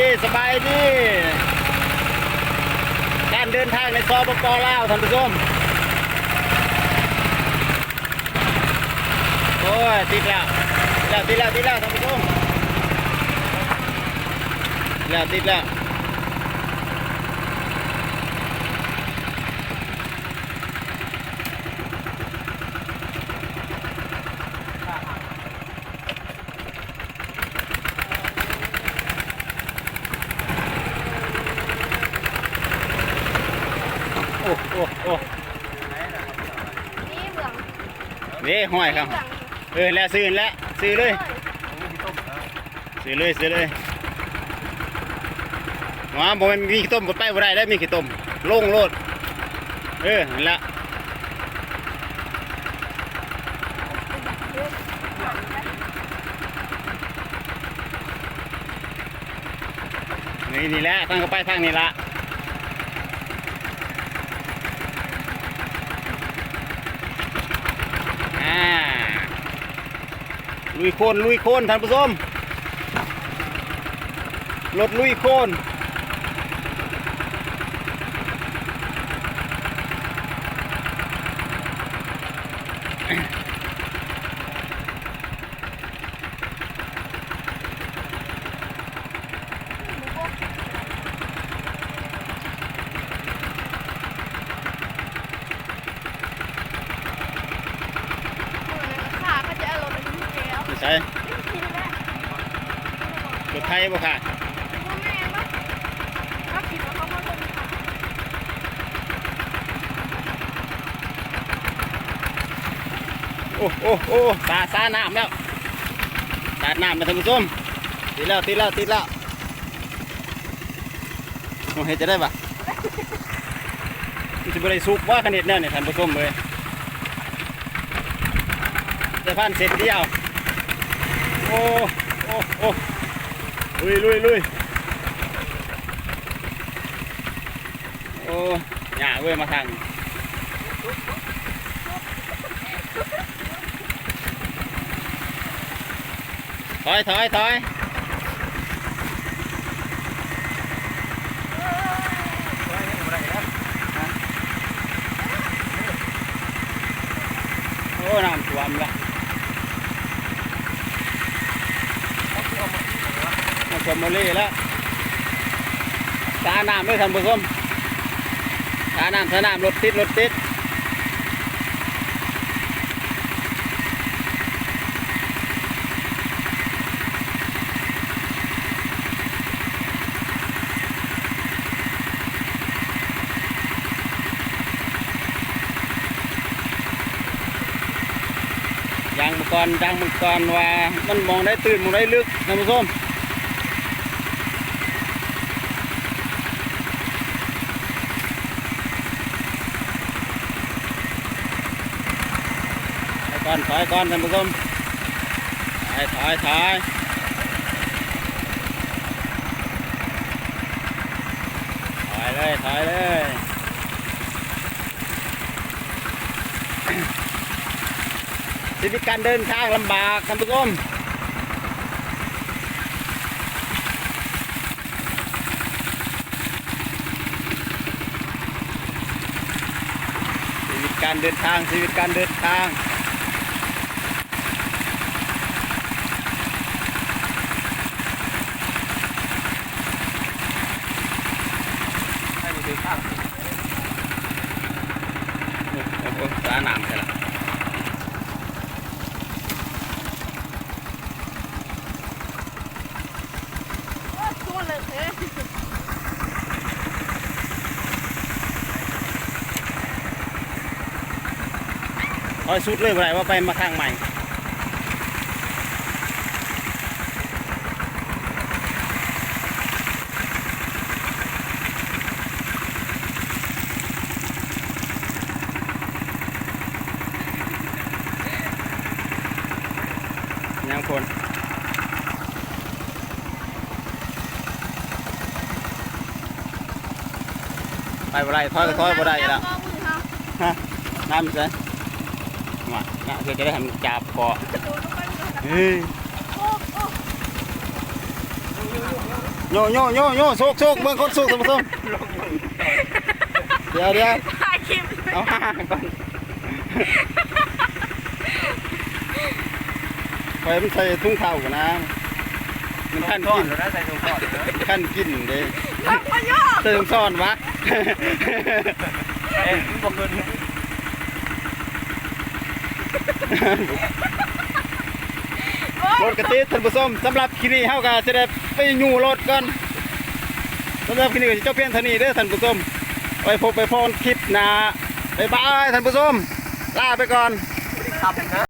ดีสบายดีการเดินทางในซอปปลาวท่านผู้ชมโอ้ยติดแล้วติดแล้วติดแล้วติดแล้วท่านผู้ชมแล้วติดแล้วโอ้โอ้โอนี่เหลืองเว้ห้อยครับเองเออแล้วซื้อแล้วซื้อเลย ซื้อเลยซื้อเลยหมาบอกมันมีขี้ต้มกดไปบ่ได้ได้มีขี้ต้มโล่งโลด เออนั่นละนี่นี่แหละทางก็ไปทางนี้ละอ่า ลุยโคนลุยโคนท่านผู้ชมรถลุยโคน ขาก็จะเอารถไปที่เกลียว ไม่ใช่รถไทยบ่ค่ะแม่ว่าเขาคิดว่าเขามาคนขับโอ้โอ้โอ้ตาซาน้ำแล้วตาน้ำมาท่านผู้ชมติดแล้วติดแล้วติดแล้วโอ้เฮ็ดจะได้ปะมันจะบริสุกว่าขนาดเนี่ยนี่ยท่านผู้ชมเลยจะพันเสร็จเดียว โอ้โอ้โอ้ลุยลุยลุยโอ้หยาเว้ยมาทางถอยถอยถอยโอ้น้ำท่วมละ น้ำท่วมหมดเลยแล้วตาน้ำด้วยท่านผู้ชมตาน้ำตาน้ำรถติดรถติดยางมังกรยางมังกรว่ามันมองได้ตื่นมองได้ลึกท่านผู้ชม ก่อนถอยก่อนท่านผู้ชมถอยถอยถอยถอยเลยถอยเลยชีวิตการเดินทางลำบากท่านผู้ชมชีวิตการเดินทางชีวิตการเดินทาง ให้ดูข้างโอ้โหสาน้ำใช่ละเอาสุดเลยบ่ไรว่าไปมาทางใหม่ คน ไปบ่ไรถอยก็ถอยบ่ได้อยู่แล้วฮะน้ำใช่มาน้ำเพื่อจะได้ทำจับเกาะเฮ้ยโยโยโยโยโซกโซกเบิ่งคนโซกท่านผู้ชมเดี๋ยวเดี๋ยวถ่ายคลิปเอาห้าก่อน ไปมันใส่ทุ่งเท้ากันนะมันขั้นก้อกินนแล้วนะใส่ถุงก้อนนะขั้นกินเด้รับมาย่อเติมซ่อนวะเอ้ยมันบอกเงินโอ้ยรถกระติดท่านผู้ชมสำหรับคลิปนี้เฮาก็จะได้ไปอยู่รถก่อนสำหรับคลิปนี้ก็สิเจ้าเพียงเท่านี้เด้อท่านผู้ชมไปพบไปพรคลิปหน้าบ๊ายบายท่านผู้ชมลาไปก่อนขับนะ